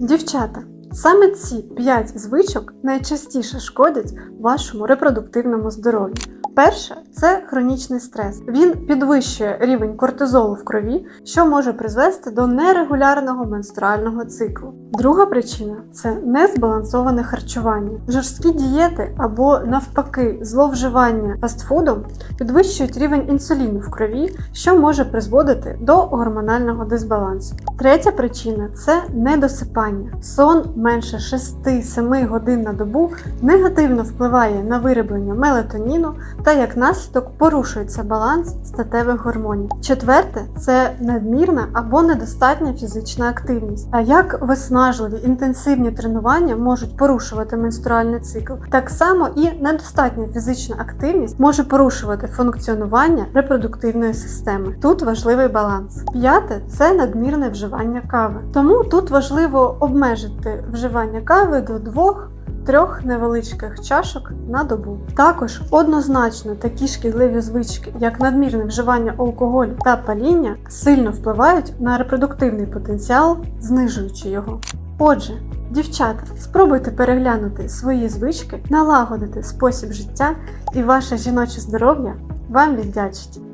Дівчата, саме ці 5 звичок найчастіше шкодять вашому репродуктивному здоров'ю. Перше це хронічний стрес. Він підвищує рівень кортизолу в крові, що може призвести до нерегулярного менструального циклу. Друга причина це незбалансоване харчування. Жорсткі дієти або навпаки зловживання фастфудом підвищують рівень інсуліну в крові, що може призводити до гормонального дисбалансу. Третя причина це недосипання. Сон менше 6-7 годин на добу негативно впливає на вироблення мелатоніну та як наслідок порушується баланс статевих гормонів. Четверте це надмірна або недостатня фізична активність. А як виснажливі інтенсивні тренування можуть порушувати менструальний цикл, так само і недостатня фізична активність може порушувати функціонування репродуктивної системи. Тут важливий баланс. П'яте це надмірне вживання кави. Тому тут важливо обмежити вживання кави до двох трьох невеличких чашок на добу. Також однозначно такі шкідливі звички, як надмірне вживання алкоголю та паління, сильно впливають на репродуктивний потенціал, знижуючи його. Отже, дівчата, спробуйте переглянути свої звички, налагодити спосіб життя, і ваше жіноче здоров'я вам віддячить.